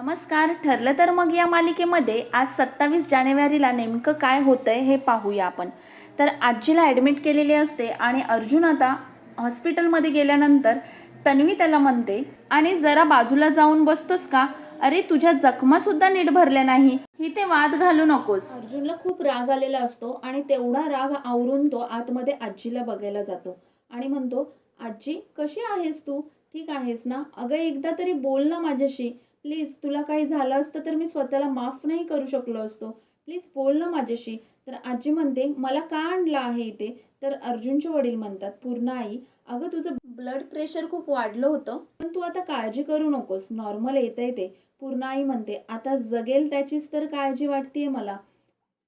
नमस्कार ठरलं तर मग या मालिकेमध्ये आज सत्तावीस जानेवारीला नेमकं काय होतंय हे पाहूया आपण. तर आजीला ॲडमिट केलेली असते आणि अर्जुन आता हॉस्पिटलमध्ये गेल्यानंतर तन्वी त्याला म्हणते आणि जरा बाजूला जाऊन बसतोस का? अरे तुझ्या जखमासुद्धा नीट भरल्या नाही. ही ते वाद घालू नकोस. अर्जुनला खूप राग आलेला असतो आणि तेवढा राग आवरून तो आतमध्ये आजीला बघायला जातो आणि म्हणतो आजी कशी आहेस तू? ठीक आहेस ना? अगं एकदा तरी बोल ना माझ्याशी. प्लीज तुला काही झालं असतं तर मी स्वतःला माफ नाही करू शकलो असतो. प्लीज बोल ना माझ्याशी. तर आजी म्हणते मला का आणलं आहे इथे? तर अर्जुनचे वडील म्हणतात पूर्ण आई अगं तुझं ब्लड प्रेशर खूप वाढलं होतं पण तू आता काळजी करू नकोस. नॉर्मल येतं ते. पूर्ण आई म्हणते आता जगेल त्याचीच तर काळजी वाटतेय मला.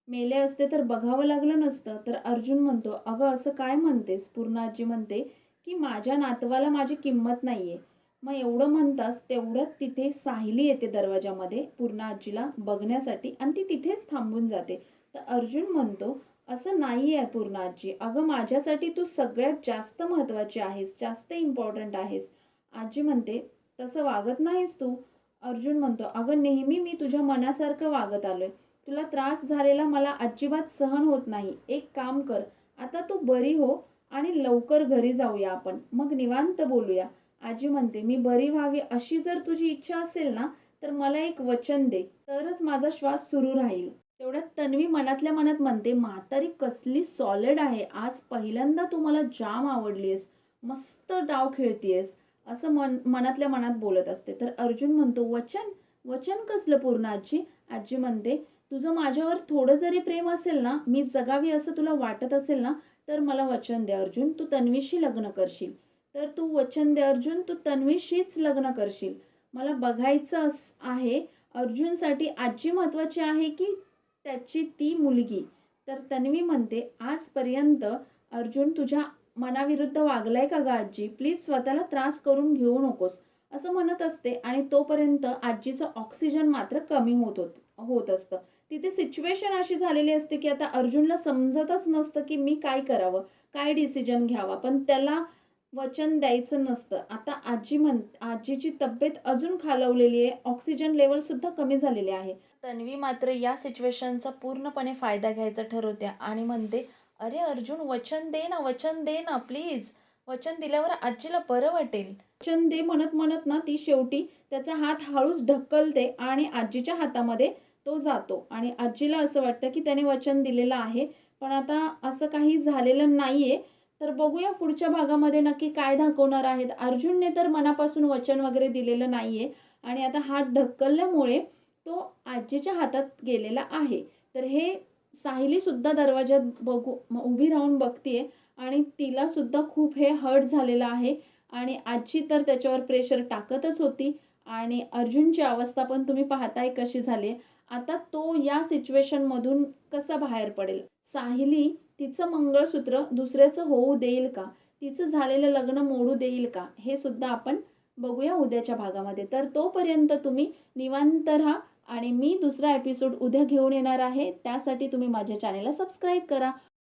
मेले असते तर बघावं लागलं नसतं. तर अर्जुन म्हणतो अगं असं काय म्हणतेस? पूर्ण आजी म्हणते की माझ्या नातवाला माझी किंमत नाहीये. मग एवढं म्हणतास तेवढ्यात तिथे साहिली येते दरवाजामध्ये पूर्ण आजीला बघण्यासाठी आणि ती तिथेच थांबून जाते. तर अर्जुन म्हणतो असं नाही आहे पूर्ण आजी. अगं माझ्यासाठी तू सगळ्यात जास्त महत्त्वाची आहेस जास्त इम्पॉर्टंट आहेस. आजी म्हणते तसं वागत नाहीस तू. अर्जुन म्हणतो अगं नेहमी मी तुझ्या मनासारखं वागत आलोय. तुला त्रास झालेला मला अजिबात सहन होत नाही. एक काम कर. आता तू बरी हो आणि लवकर घरी जाऊया आपण. मग निवांत बोलूया. आजी म्हणते मी बरी व्हावी अशी जर तुझी इच्छा असेल ना तर मला एक वचन दे तरच माझा श्वास सुरू राहील. तेवढ्यात तन्वी मनातल्या मनात म्हणते म्हातारी कसली सॉलिड आहे. आज पहिल्यांदा तू मला जाम आवडलीस मस्त डाव खेळतीयस. असं मन मनातल्या मनात बोलत असते. तर अर्जुन म्हणतो वचन? वचन कसलं पूर्ण आजी? आजी म्हणते तुझं माझ्यावर थोडं जरी प्रेम असेल ना मी जगावी असं तुला वाटत असेल ना तर मला वचन दे अर्जुन. तू तन्वीशी लग्न करशील. तर तू वचन दे अर्जुन तू तन्वीशीच लग्न करशील. मला बघायचं आहे अर्जुनसाठी आजी महत्त्वाची आहे की त्याची ती मुलगी? तर तन्वी म्हणते आजपर्यंत अर्जुन तुझ्या मनाविरुद्ध वागलाय का गा आजी? प्लीज स्वतःला त्रास करून घेऊ नकोस. असं म्हणत असते आणि तोपर्यंत आजीचं ऑक्सिजन मात्र कमी होत होत होत असतं. तिथे सिच्युएशन अशी झालेली असते की आता अर्जुनला समजतच नसतं की मी काय करावं काय डिसिजन घ्यावा. पण त्याला वचन द्यायचं नसतं. आता आजी म्हण आजीची तब्येत अजून खालवलेली आहे. ऑक्सिजन लेवल सुद्धा कमी झालेले आहे. तन्वी मात्र या सिच्युएशनचा पूर्णपणे फायदा घ्यायचा ठरवते आणि म्हणते अरे अर्जुन वचन दे ना वचन दे ना प्लीज वचन दिल्यावर आजीला बरं वाटेल. वचन दे म्हणत म्हणत ना ती शेवटी त्याचा हात हळूच ढकलते आणि आजीच्या हातामध्ये तो जातो. आणि आजीला असं वाटतं की त्याने वचन दिलेलं आहे. पण आता असं काही झालेलं नाहीये. तर बघूया पुढच्या भागामध्ये नक्की काय दाखवणार आहेत. अर्जुनने तर मनापासून वचन वगैरे दिलेलं नाहीये. आणि आता हात ढकलल्यामुळे तो आजीच्या हातात गेलेला आहे. तर हे साहिली सुद्धा दरवाज्यात बघू उभी राहून बघतीये. आणि तिला सुद्धा खूप हे हर्ट झालेलं आहे. आणि आजी तर त्याच्यावर प्रेशर टाकतच होती. आणि अर्जुनची अवस्था पण तुम्ही पाहताय कशी झाली आहे आता तो या सिच्युएशनमधून कसा बाहेर पडेल? साहिली तिचं मंगळसूत्र दुसऱ्याचं होऊ देईल का? तिचं झालेलं लग्न मोडू देईल का? हे सुद्धा आपण बघूया उद्याच्या भागामध्ये. तर तोपर्यंत तुम्ही निवांत राहा आणि मी दुसरा एपिसोड उद्या घेऊन येणार आहे. त्यासाठी तुम्ही माझ्या चॅनेलला सबस्क्राईब करा.